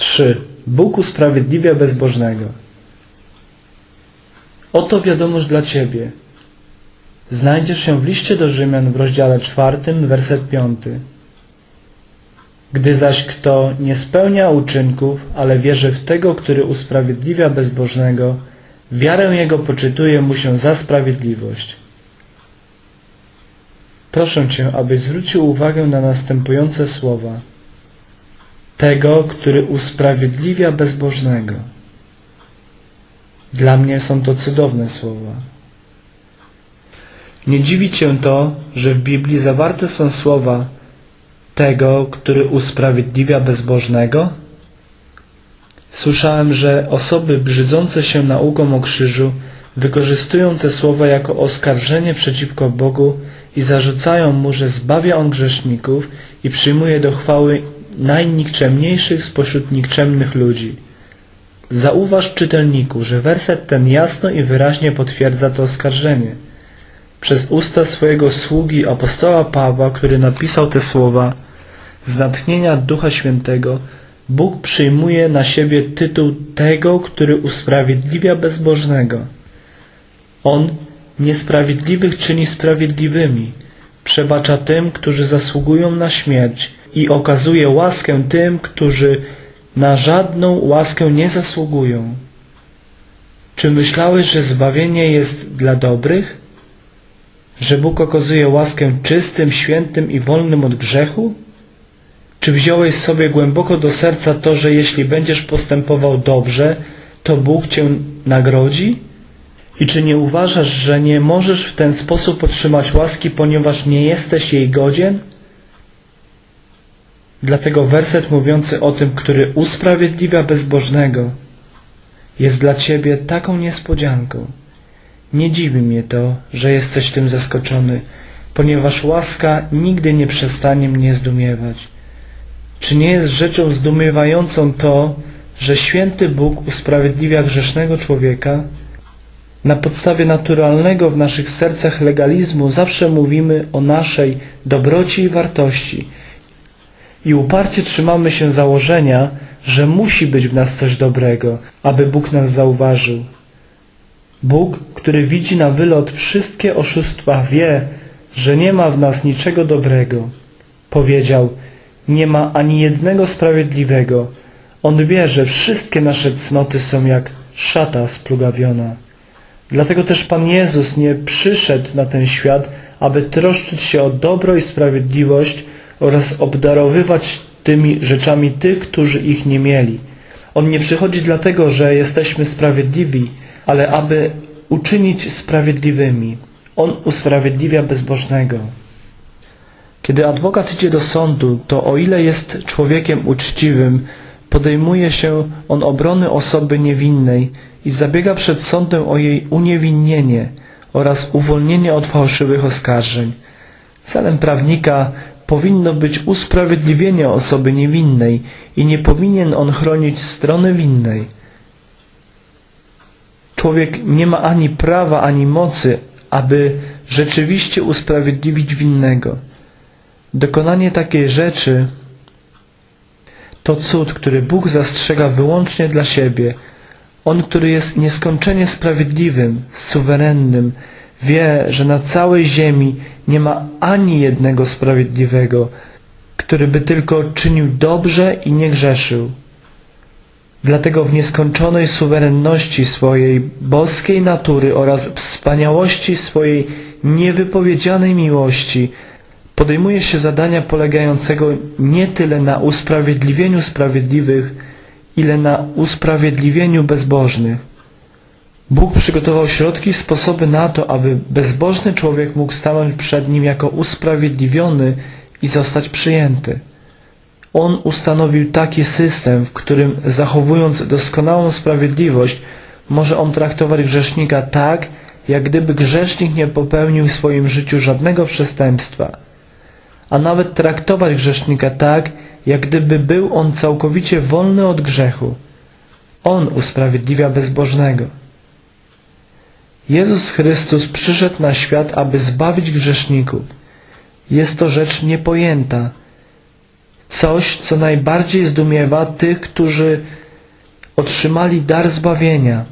3. Bóg usprawiedliwia bezbożnego. Oto wiadomość dla Ciebie. Znajdziesz się w liście do Rzymian w rozdziale czwartym, werset piąty. Gdy zaś kto nie spełnia uczynków, ale wierzy w tego, który usprawiedliwia bezbożnego, wiarę jego poczytuje mu się za sprawiedliwość. Proszę Cię, abyś zwrócił uwagę na następujące słowa. Tego, który usprawiedliwia bezbożnego. Dla mnie są to cudowne słowa. Nie dziwi Cię to, że w Biblii zawarte są słowa tego, który usprawiedliwia bezbożnego? Słyszałem, że osoby brzydzące się nauką o krzyżu wykorzystują te słowa jako oskarżenie przeciwko Bogu i zarzucają mu, że zbawia on grzeszników i przyjmuje do chwały najnikczemniejszych spośród nikczemnych ludzi. Zauważ, czytelniku, że werset ten jasno i wyraźnie potwierdza to oskarżenie. Przez usta swojego sługi apostoła Pawła, który napisał te słowa, z natchnienia Ducha Świętego, Bóg przyjmuje na siebie tytuł tego, który usprawiedliwia bezbożnego. On niesprawiedliwych czyni sprawiedliwymi, przebacza tym, którzy zasługują na śmierć i okazuje łaskę tym, którzy na żadną łaskę nie zasługują. Czy myślałeś, że zbawienie jest dla dobrych? Że Bóg okazuje łaskę czystym, świętym i wolnym od grzechu? Czy wziąłeś sobie głęboko do serca to, że jeśli będziesz postępował dobrze, to Bóg cię nagrodzi? I czy nie uważasz, że nie możesz w ten sposób otrzymać łaski, ponieważ nie jesteś jej godzien? Dlatego werset mówiący o tym, który usprawiedliwia bezbożnego, jest dla Ciebie taką niespodzianką. Nie dziwi mnie to, że jesteś tym zaskoczony, ponieważ łaska nigdy nie przestanie mnie zdumiewać. Czy nie jest rzeczą zdumiewającą to, że święty Bóg usprawiedliwia grzesznego człowieka? Na podstawie naturalnego w naszych sercach legalizmu zawsze mówimy o naszej dobroci i wartości i uparcie trzymamy się założenia, że musi być w nas coś dobrego, aby Bóg nas zauważył. Bóg, który widzi na wylot wszystkie oszustwa, wie, że nie ma w nas niczego dobrego. Powiedział, nie ma ani jednego sprawiedliwego. On wie, że wszystkie nasze cnoty są jak szata splugawiona. Dlatego też Pan Jezus nie przyszedł na ten świat, aby troszczyć się o dobro i sprawiedliwość oraz obdarowywać tymi rzeczami tych, którzy ich nie mieli. On nie przychodzi dlatego, że jesteśmy sprawiedliwi, ale aby uczynić sprawiedliwymi. On usprawiedliwia bezbożnego. Kiedy adwokat idzie do sądu, to o ile jest człowiekiem uczciwym, podejmuje się on obrony osoby niewinnej i zabiega przed sądem o jej uniewinnienie oraz uwolnienie od fałszywych oskarżeń. Celem prawnika powinno być usprawiedliwienie osoby niewinnej i nie powinien on chronić strony winnej. Człowiek nie ma ani prawa, ani mocy, aby rzeczywiście usprawiedliwić winnego. Dokonanie takiej rzeczy to cud, który Bóg zastrzega wyłącznie dla siebie. On, który jest nieskończenie sprawiedliwym, suwerennym, wie, że na całej ziemi nie ma ani jednego sprawiedliwego, który by tylko czynił dobrze i nie grzeszył. Dlatego w nieskończonej suwerenności swojej boskiej natury oraz wspaniałości swojej niewypowiedzianej miłości podejmuje się zadania polegającego nie tyle na usprawiedliwieniu sprawiedliwych, ile na usprawiedliwieniu bezbożnych. Bóg przygotował środki sposoby na to, aby bezbożny człowiek mógł stanąć przed Nim jako usprawiedliwiony i zostać przyjęty. On ustanowił taki system, w którym zachowując doskonałą sprawiedliwość, może on traktować grzesznika tak, jak gdyby grzesznik nie popełnił w swoim życiu żadnego przestępstwa, a nawet traktować grzesznika tak, jak gdyby był on całkowicie wolny od grzechu. On usprawiedliwia bezbożnego. Jezus Chrystus przyszedł na świat, aby zbawić grzeszników. Jest to rzecz niepojęta. Coś, co najbardziej zdumiewa tych, którzy otrzymali dar zbawienia.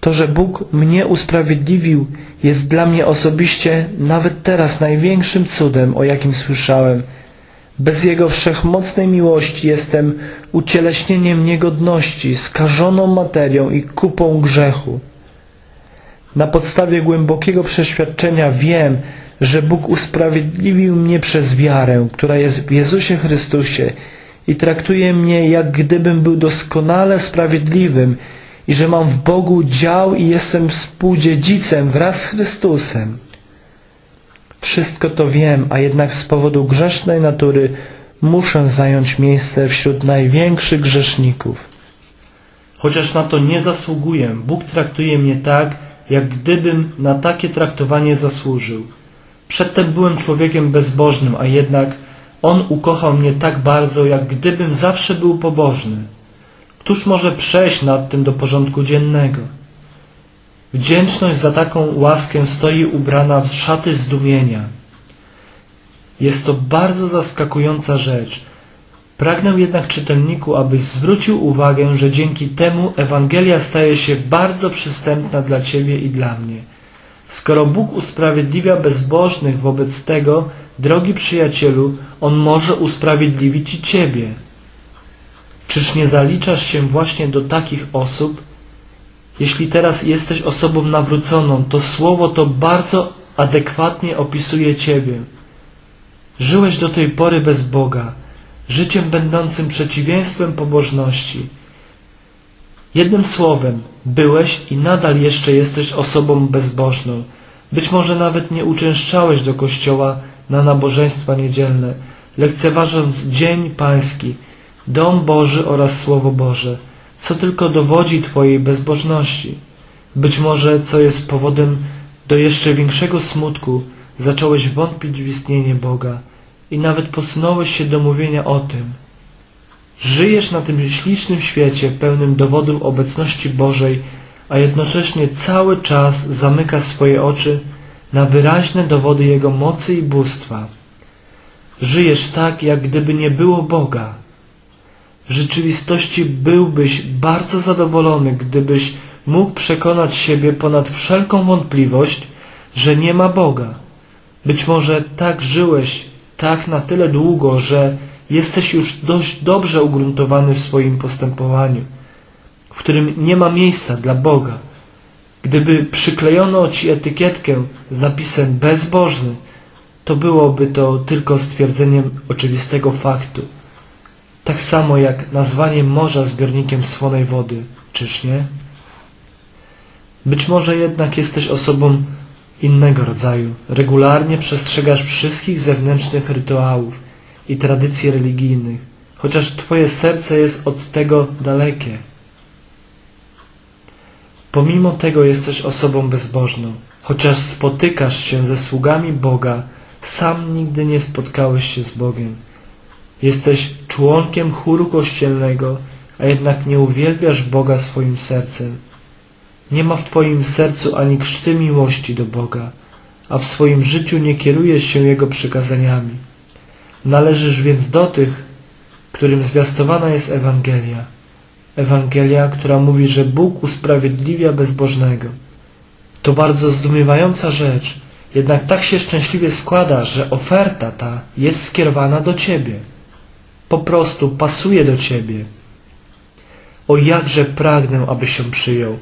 To, że Bóg mnie usprawiedliwił, jest dla mnie osobiście nawet teraz największym cudem, o jakim słyszałem. Bez Jego wszechmocnej miłości jestem ucieleśnieniem niegodności, skażoną materią i kupą grzechu. Na podstawie głębokiego przeświadczenia wiem, że Bóg usprawiedliwił mnie przez wiarę, która jest w Jezusie Chrystusie i traktuje mnie, jak gdybym był doskonale sprawiedliwym i że mam w Bogu dział i jestem współdziedzicem wraz z Chrystusem. Wszystko to wiem, a jednak z powodu grzesznej natury muszę zająć miejsce wśród największych grzeszników. Chociaż na to nie zasługuję, Bóg traktuje mnie tak, jak gdybym na takie traktowanie zasłużył. Przedtem byłem człowiekiem bezbożnym, a jednak On ukochał mnie tak bardzo, jak gdybym zawsze był pobożny. Któż może przejść nad tym do porządku dziennego? Wdzięczność za taką łaskę stoi ubrana w szaty zdumienia. Jest to bardzo zaskakująca rzecz. Pragnę jednak czytelniku, abyś zwrócił uwagę, że dzięki temu Ewangelia staje się bardzo przystępna dla Ciebie i dla mnie. Skoro Bóg usprawiedliwia bezbożnych wobec tego, drogi przyjacielu, On może usprawiedliwić i Ciebie. Czyż nie zaliczasz się właśnie do takich osób? Jeśli teraz jesteś osobą nawróconą, to słowo to bardzo adekwatnie opisuje Ciebie. Żyłeś do tej pory bez Boga, życiem będącym przeciwieństwem pobożności. Jednym słowem, byłeś i nadal jeszcze jesteś osobą bezbożną. Być może nawet nie uczęszczałeś do kościoła na nabożeństwa niedzielne, lekceważąc Dzień Pański, Dom Boży oraz Słowo Boże, co tylko dowodzi Twojej bezbożności. Być może, co jest powodem do jeszcze większego smutku, zacząłeś wątpić w istnienie Boga i nawet posunąłeś się do mówienia o tym. Żyjesz na tym ślicznym świecie pełnym dowodów obecności Bożej, a jednocześnie cały czas zamykasz swoje oczy na wyraźne dowody Jego mocy i bóstwa. Żyjesz tak, jak gdyby nie było Boga. W rzeczywistości byłbyś bardzo zadowolony, gdybyś mógł przekonać siebie ponad wszelką wątpliwość, że nie ma Boga. Być może tak żyłeś, tak na tyle długo, że jesteś już dość dobrze ugruntowany w swoim postępowaniu, w którym nie ma miejsca dla Boga. Gdyby przyklejono ci etykietkę z napisem bezbożny, to byłoby to tylko stwierdzeniem oczywistego faktu. Tak samo jak nazwanie morza zbiornikiem słonej wody, czyż nie? Być może jednak jesteś osobą innego rodzaju. Regularnie przestrzegasz wszystkich zewnętrznych rytuałów i tradycji religijnych, chociaż Twoje serce jest od tego dalekie. Pomimo tego jesteś osobą bezbożną. Chociaż spotykasz się ze sługami Boga, sam nigdy nie spotkałeś się z Bogiem. Jesteś członkiem chóru kościelnego, a jednak nie uwielbiasz Boga swoim sercem. Nie ma w Twoim sercu ani krzty miłości do Boga, a w swoim życiu nie kierujesz się Jego przykazaniami. Należysz więc do tych, którym zwiastowana jest Ewangelia. Ewangelia, która mówi, że Bóg usprawiedliwia bezbożnego. To bardzo zdumiewająca rzecz, jednak tak się szczęśliwie składa, że oferta ta jest skierowana do Ciebie. Po prostu pasuje do Ciebie. O jakże pragnę, abyś się przyjął.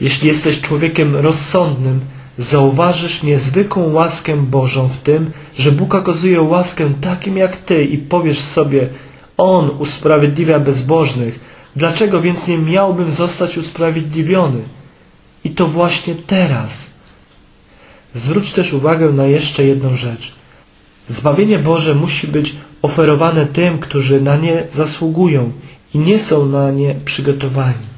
Jeśli jesteś człowiekiem rozsądnym, zauważysz niezwykłą łaskę Bożą w tym, że Bóg okazuje łaskę takim jak Ty i powiesz sobie, On usprawiedliwia bezbożnych, dlaczego więc nie miałbym zostać usprawiedliwiony? I to właśnie teraz. Zwróć też uwagę na jeszcze jedną rzecz. Zbawienie Boże musi być oferowane tym, którzy na nie zasługują i nie są na nie przygotowani.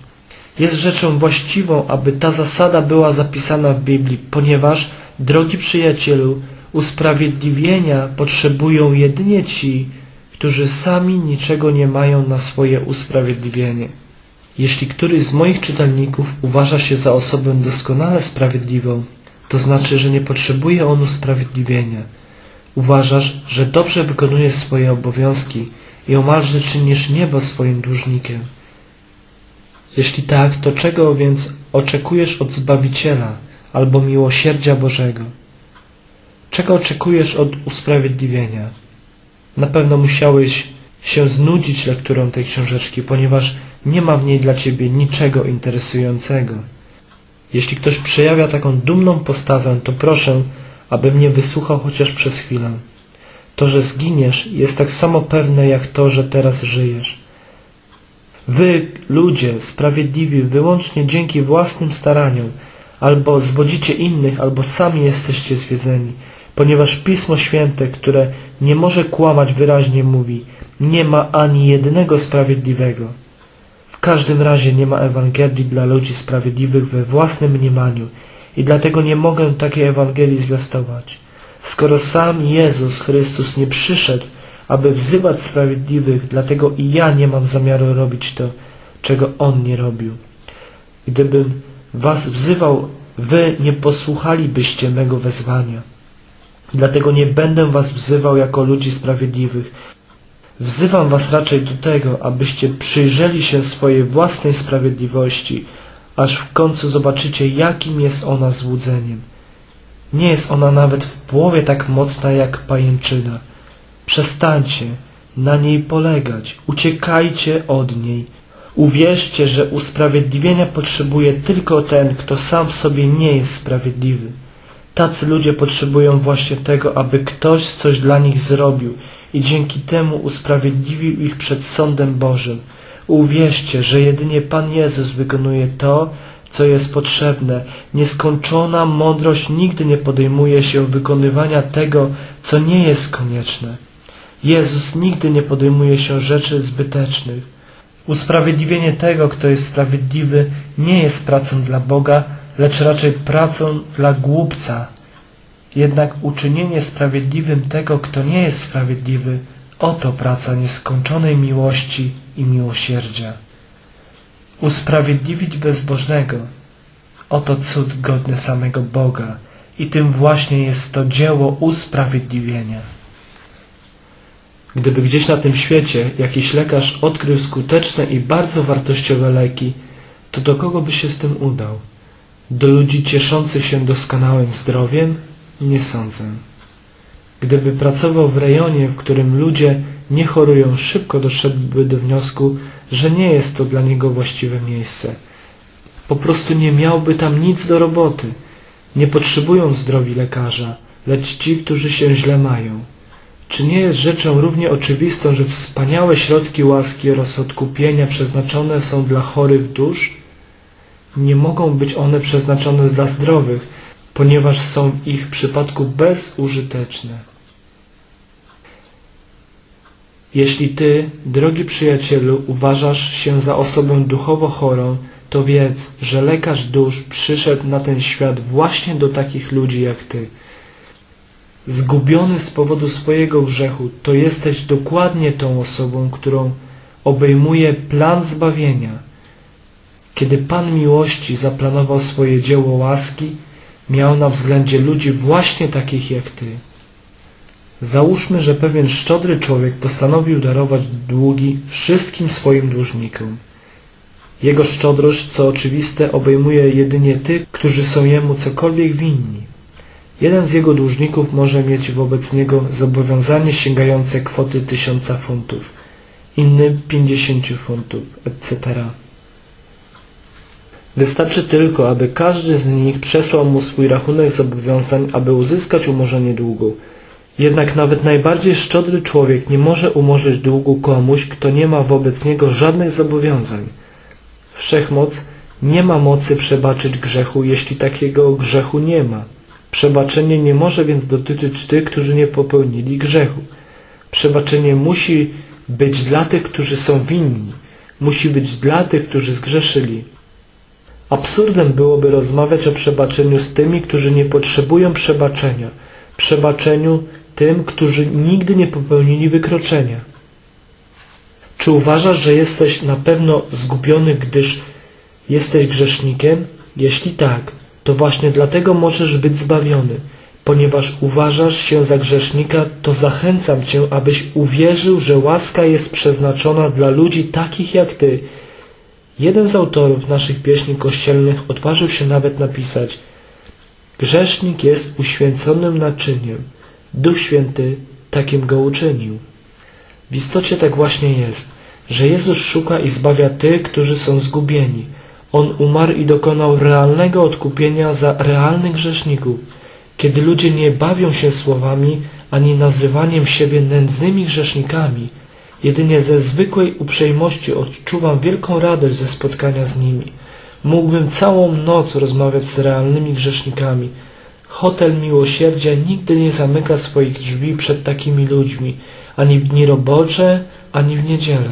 Jest rzeczą właściwą, aby ta zasada była zapisana w Biblii, ponieważ, drogi przyjacielu, usprawiedliwienia potrzebują jedynie ci, którzy sami niczego nie mają na swoje usprawiedliwienie. Jeśli któryś z moich czytelników uważa się za osobę doskonale sprawiedliwą, to znaczy, że nie potrzebuje on usprawiedliwienia. Uważasz, że dobrze wykonuje swoje obowiązki i omalże czynisz niebo swoim dłużnikiem. Jeśli tak, to czego więc oczekujesz od Zbawiciela albo miłosierdzia Bożego? Czego oczekujesz od usprawiedliwienia? Na pewno musiałeś się znudzić lekturą tej książeczki, ponieważ nie ma w niej dla ciebie niczego interesującego. Jeśli ktoś przejawia taką dumną postawę, to proszę, aby mnie wysłuchał chociaż przez chwilę. To, że zginiesz, jest tak samo pewne jak to, że teraz żyjesz. Wy, ludzie, sprawiedliwi wyłącznie dzięki własnym staraniom, albo zwodzicie innych, albo sami jesteście zwiedzeni, ponieważ Pismo Święte, które nie może kłamać, wyraźnie mówi, nie ma ani jednego sprawiedliwego. W każdym razie nie ma Ewangelii dla ludzi sprawiedliwych we własnym mniemaniu i dlatego nie mogę takiej Ewangelii zwiastować. Skoro sam Jezus Chrystus nie przyszedł, aby wzywać sprawiedliwych, dlatego i ja nie mam zamiaru robić to, czego On nie robił. Gdybym was wzywał, wy nie posłuchalibyście mego wezwania. Dlatego nie będę was wzywał jako ludzi sprawiedliwych. Wzywam was raczej do tego, abyście przyjrzeli się swojej własnej sprawiedliwości, aż w końcu zobaczycie, jakim jest ona złudzeniem. Nie jest ona nawet w połowie tak mocna jak pajęczyna. Przestańcie na niej polegać, uciekajcie od niej. Uwierzcie, że usprawiedliwienia potrzebuje tylko ten, kto sam w sobie nie jest sprawiedliwy. Tacy ludzie potrzebują właśnie tego, aby ktoś coś dla nich zrobił i dzięki temu usprawiedliwił ich przed sądem Bożym. Uwierzcie, że jedynie Pan Jezus wykonuje to, co jest potrzebne. Nieskończona mądrość nigdy nie podejmuje się wykonywania tego, co nie jest konieczne. Jezus nigdy nie podejmuje się rzeczy zbytecznych. Usprawiedliwienie tego, kto jest sprawiedliwy, nie jest pracą dla Boga, lecz raczej pracą dla głupca. Jednak uczynienie sprawiedliwym tego, kto nie jest sprawiedliwy, oto praca nieskończonej miłości i miłosierdzia. Usprawiedliwić bezbożnego, oto cud godny samego Boga i tym właśnie jest to dzieło usprawiedliwienia. Gdyby gdzieś na tym świecie jakiś lekarz odkrył skuteczne i bardzo wartościowe leki, to do kogo by się z tym udał? Do ludzi cieszących się doskonałym zdrowiem? Nie sądzę. Gdyby pracował w rejonie, w którym ludzie nie chorują, szybko doszedłby do wniosku, że nie jest to dla niego właściwe miejsce. Po prostu nie miałby tam nic do roboty. Nie potrzebują zdrowi lekarza, lecz ci, którzy się źle mają. Czy nie jest rzeczą równie oczywistą, że wspaniałe środki łaski oraz odkupienia przeznaczone są dla chorych dusz? Nie mogą być one przeznaczone dla zdrowych, ponieważ są w ich przypadku bezużyteczne. Jeśli ty, drogi przyjacielu, uważasz się za osobę duchowo chorą, to wiedz, że lekarz dusz przyszedł na ten świat właśnie do takich ludzi jak ty. Zgubiony z powodu swojego grzechu, to jesteś dokładnie tą osobą, którą obejmuje plan zbawienia. Kiedy Pan miłości zaplanował swoje dzieło łaski, miał na względzie ludzi właśnie takich jak ty. Załóżmy, że pewien szczodry człowiek postanowił darować długi wszystkim swoim dłużnikom. Jego szczodrość, co oczywiste, obejmuje jedynie tych, którzy są jemu cokolwiek winni. Jeden z jego dłużników może mieć wobec niego zobowiązanie sięgające kwoty tysiąca funtów, inny pięćdziesięciu funtów, etc. Wystarczy tylko, aby każdy z nich przesłał mu swój rachunek zobowiązań, aby uzyskać umorzenie długu. Jednak nawet najbardziej szczodry człowiek nie może umorzyć długu komuś, kto nie ma wobec niego żadnych zobowiązań. Wszechmoc nie ma mocy przebaczyć grzechu, jeśli takiego grzechu nie ma. Przebaczenie nie może więc dotyczyć tych, którzy nie popełnili grzechu. Przebaczenie musi być dla tych, którzy są winni. Musi być dla tych, którzy zgrzeszyli. Absurdem byłoby rozmawiać o przebaczeniu z tymi, którzy nie potrzebują przebaczenia. Przebaczeniu tym, którzy nigdy nie popełnili wykroczenia. Czy uważasz, że jesteś na pewno zgubiony, gdyż jesteś grzesznikiem? Jeśli tak, to właśnie dlatego możesz być zbawiony. Ponieważ uważasz się za grzesznika, to zachęcam cię, abyś uwierzył, że łaska jest przeznaczona dla ludzi takich jak ty. Jeden z autorów naszych pieśni kościelnych odważył się nawet napisać Grzesznik jest uświęconym naczyniem. Duch Święty takim go uczynił. W istocie tak właśnie jest, że Jezus szuka i zbawia tych, którzy są zgubieni. On umarł i dokonał realnego odkupienia za realnych grzeszników. Kiedy ludzie nie bawią się słowami ani nazywaniem siebie nędznymi grzesznikami, jedynie ze zwykłej uprzejmości odczuwam wielką radość ze spotkania z nimi. Mógłbym całą noc rozmawiać z realnymi grzesznikami. Hotel miłosierdzia nigdy nie zamyka swoich drzwi przed takimi ludźmi, ani w dni robocze, ani w niedzielę.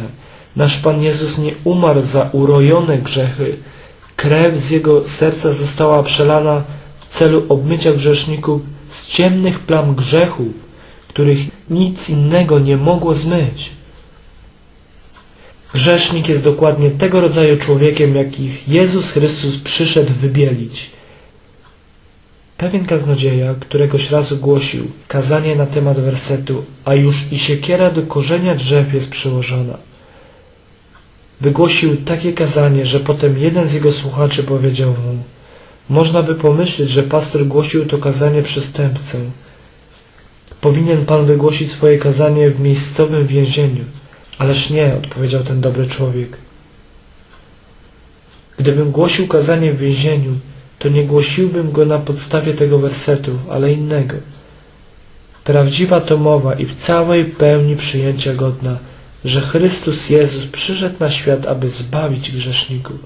Nasz Pan Jezus nie umarł za urojone grzechy. Krew z Jego serca została przelana w celu obmycia grzeszników z ciemnych plam grzechów, których nic innego nie mogło zmyć. Grzesznik jest dokładnie tego rodzaju człowiekiem, jakich Jezus Chrystus przyszedł wybielić. Pewien kaznodzieja któregoś razu głosił kazanie na temat wersetu, a już i siekiera do korzenia drzew jest przyłożona. Wygłosił takie kazanie, że potem jeden z jego słuchaczy powiedział mu Można by pomyśleć, że pastor głosił to kazanie przestępcę. Powinien pan wygłosić swoje kazanie w miejscowym więzieniu. Ależ nie, odpowiedział ten dobry człowiek. Gdybym głosił kazanie w więzieniu, to nie głosiłbym go na podstawie tego wersetu, ale innego. Prawdziwa to mowa i w całej pełni przyjęcia godna, że Chrystus Jezus przyszedł na świat, aby zbawić grzeszników.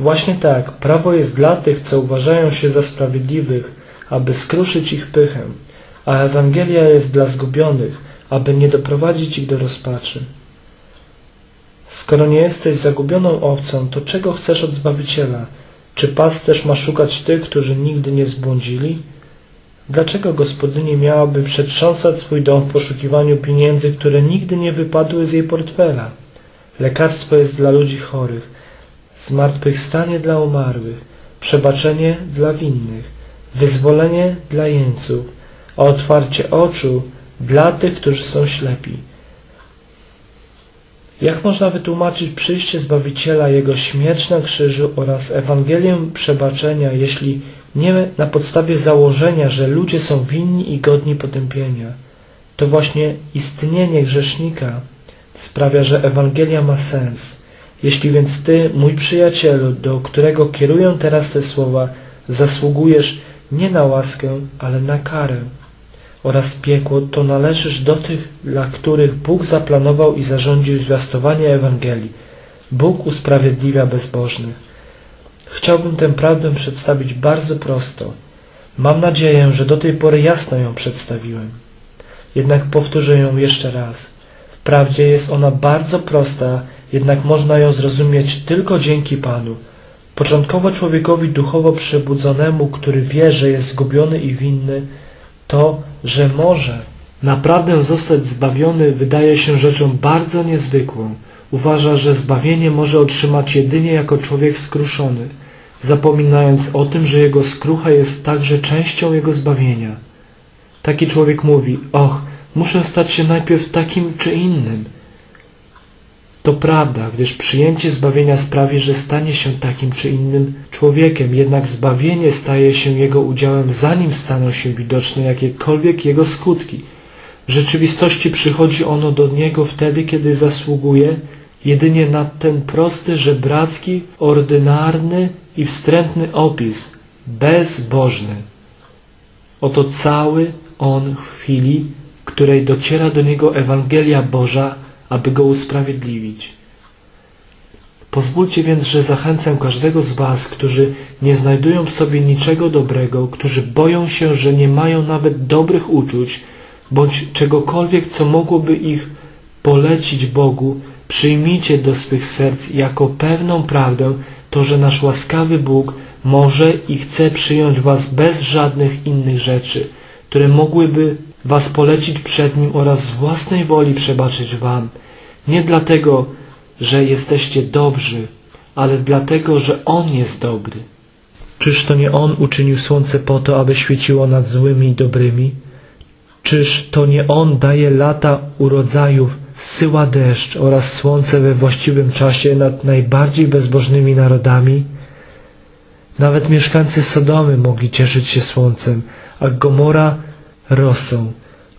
Właśnie tak, prawo jest dla tych, co uważają się za sprawiedliwych, aby skruszyć ich pychę, a Ewangelia jest dla zgubionych, aby nie doprowadzić ich do rozpaczy. Skoro nie jesteś zagubioną owcą, to czego chcesz od Zbawiciela? Czy pasterz ma szukać tych, którzy nigdy nie zbłądzili? Dlaczego gospodyni miałaby przetrząsać swój dom w poszukiwaniu pieniędzy, które nigdy nie wypadły z jej portfela? Lekarstwo jest dla ludzi chorych, zmartwychwstanie dla umarłych, przebaczenie dla winnych, wyzwolenie dla jeńców, a otwarcie oczu dla tych, którzy są ślepi. Jak można wytłumaczyć przyjście Zbawiciela, Jego śmierć na krzyżu oraz Ewangelię przebaczenia, jeśli nie na podstawie założenia, że ludzie są winni i godni potępienia? To właśnie istnienie grzesznika sprawia, że Ewangelia ma sens. Jeśli więc Ty, mój przyjacielu, do którego kieruję teraz te słowa, zasługujesz nie na łaskę, ale na karę, oraz piekło, to należysz do tych, dla których Bóg zaplanował i zarządził zwiastowanie Ewangelii. Bóg usprawiedliwia bezbożnych. Chciałbym tę prawdę przedstawić bardzo prosto. Mam nadzieję, że do tej pory jasno ją przedstawiłem. Jednak powtórzę ją jeszcze raz. Wprawdzie jest ona bardzo prosta, jednak można ją zrozumieć tylko dzięki Panu. Początkowo człowiekowi duchowo przebudzonemu, który wie, że jest zgubiony i winny, to, że może naprawdę zostać zbawiony, wydaje się rzeczą bardzo niezwykłą. Uważa, że zbawienie może otrzymać jedynie jako człowiek skruszony, zapominając o tym, że jego skrucha jest także częścią jego zbawienia. Taki człowiek mówi, och, muszę stać się najpierw takim czy innym. To prawda, gdyż przyjęcie zbawienia sprawi, że stanie się takim czy innym człowiekiem, jednak zbawienie staje się jego udziałem zanim staną się widoczne jakiekolwiek jego skutki. W rzeczywistości przychodzi ono do niego wtedy, kiedy zasługuje jedynie na ten prosty, żebracki, ordynarny i wstrętny opis, bezbożny. Oto cały on w chwili, której dociera do niego Ewangelia Boża, aby go usprawiedliwić. Pozwólcie więc, że zachęcę każdego z was, którzy nie znajdują w sobie niczego dobrego, którzy boją się, że nie mają nawet dobrych uczuć, bądź czegokolwiek, co mogłoby ich polecić Bogu, przyjmijcie do swych serc jako pewną prawdę to, że nasz łaskawy Bóg może i chce przyjąć was bez żadnych innych rzeczy, które mogłyby was polecić przed Nim oraz z własnej woli przebaczyć wam. Nie dlatego, że jesteście dobrzy, ale dlatego, że On jest dobry. Czyż to nie On uczynił słońce po to, aby świeciło nad złymi i dobrymi? Czyż to nie On daje lata urodzajów, syła deszcz oraz słońce we właściwym czasie nad najbardziej bezbożnymi narodami? Nawet mieszkańcy Sodomy mogli cieszyć się słońcem, a Gomora rosą.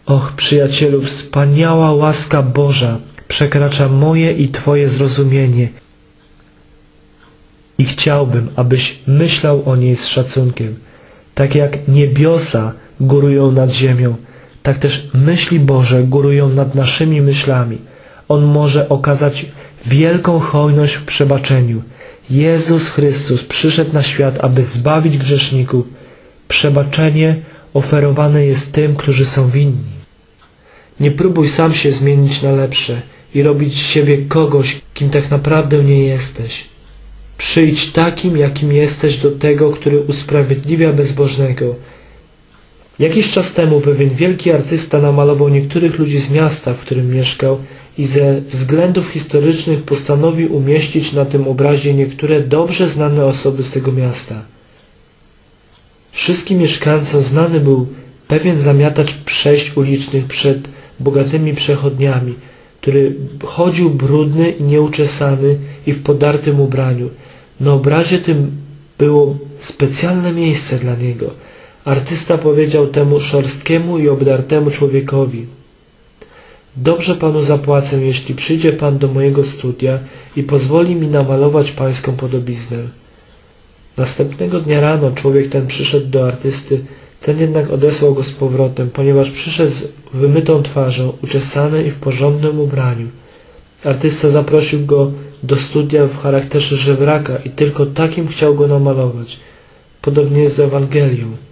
Och, przyjacielu, wspaniała łaska Boża przekracza moje i Twoje zrozumienie i chciałbym, abyś myślał o niej z szacunkiem. Tak jak niebiosa górują nad ziemią, tak też myśli Boże górują nad naszymi myślami. On może okazać wielką hojność w przebaczeniu. Jezus Chrystus przyszedł na świat, aby zbawić grzeszników. Przebaczenie oferowane jest tym, którzy są winni. Nie próbuj sam się zmienić na lepsze i robić z siebie kogoś, kim tak naprawdę nie jesteś. Przyjdź takim, jakim jesteś do tego, który usprawiedliwia bezbożnego. Jakiś czas temu pewien wielki artysta namalował niektórych ludzi z miasta, w którym mieszkał i ze względów historycznych postanowił umieścić na tym obrazie niektóre dobrze znane osoby z tego miasta. Wszystkim mieszkańcom znany był pewien zamiatacz przejść ulicznych przed bogatymi przechodniami, który chodził brudny i nieuczesany i w podartym ubraniu. Na obrazie tym było specjalne miejsce dla niego. Artysta powiedział temu szorstkiemu i obdartemu człowiekowi Dobrze panu zapłacę, jeśli przyjdzie pan do mojego studia i pozwoli mi namalować pańską podobiznę. Następnego dnia rano człowiek ten przyszedł do artysty, ten jednak odesłał go z powrotem, ponieważ przyszedł z wymytą twarzą, uczesany i w porządnym ubraniu. Artysta zaprosił go do studia w charakterze żebraka i tylko takim chciał go namalować. Podobnie jest z Ewangelią.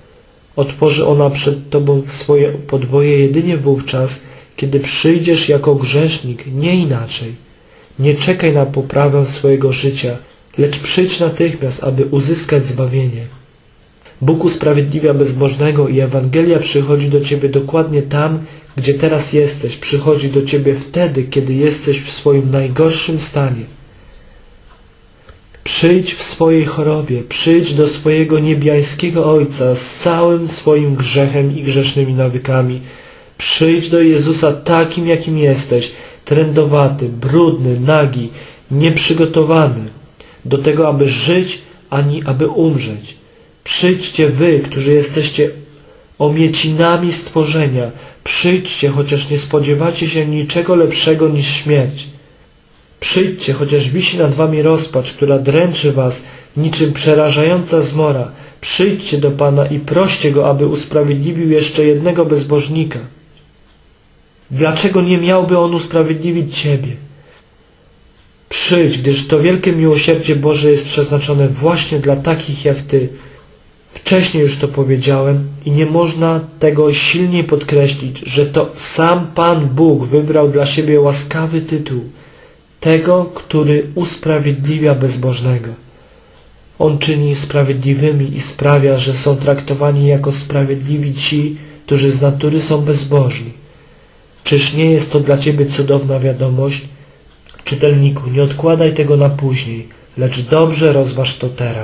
Otworzy ona przed Tobą swoje podboje jedynie wówczas, kiedy przyjdziesz jako grzesznik, nie inaczej. Nie czekaj na poprawę swojego życia, lecz przyjdź natychmiast, aby uzyskać zbawienie. Bóg usprawiedliwia bezbożnego i Ewangelia przychodzi do Ciebie dokładnie tam, gdzie teraz jesteś. Przychodzi do Ciebie wtedy, kiedy jesteś w swoim najgorszym stanie. Przyjdź w swojej chorobie, przyjdź do swojego niebiańskiego Ojca z całym swoim grzechem i grzesznymi nawykami. Przyjdź do Jezusa takim, jakim jesteś, trędowaty, brudny, nagi, nieprzygotowany do tego, aby żyć, ani aby umrzeć. Przyjdźcie wy, którzy jesteście omiecinami stworzenia. Przyjdźcie, chociaż nie spodziewacie się niczego lepszego niż śmierć. Przyjdźcie, chociaż wisi nad wami rozpacz, która dręczy was niczym przerażająca zmora. Przyjdźcie do Pana i proście Go, aby usprawiedliwił jeszcze jednego bezbożnika. Dlaczego nie miałby On usprawiedliwić Ciebie? Przyjdź, gdyż to wielkie miłosierdzie Boże jest przeznaczone właśnie dla takich jak Ty. Wcześniej już to powiedziałem i nie można tego silniej podkreślić, że to sam Pan Bóg wybrał dla siebie łaskawy tytuł tego, który usprawiedliwia bezbożnego. On czyni sprawiedliwymi i sprawia, że są traktowani jako sprawiedliwi ci, którzy z natury są bezbożni. Czyż nie jest to dla Ciebie cudowna wiadomość? Czytelniku, nie odkładaj tego na później, lecz dobrze rozważ to teraz.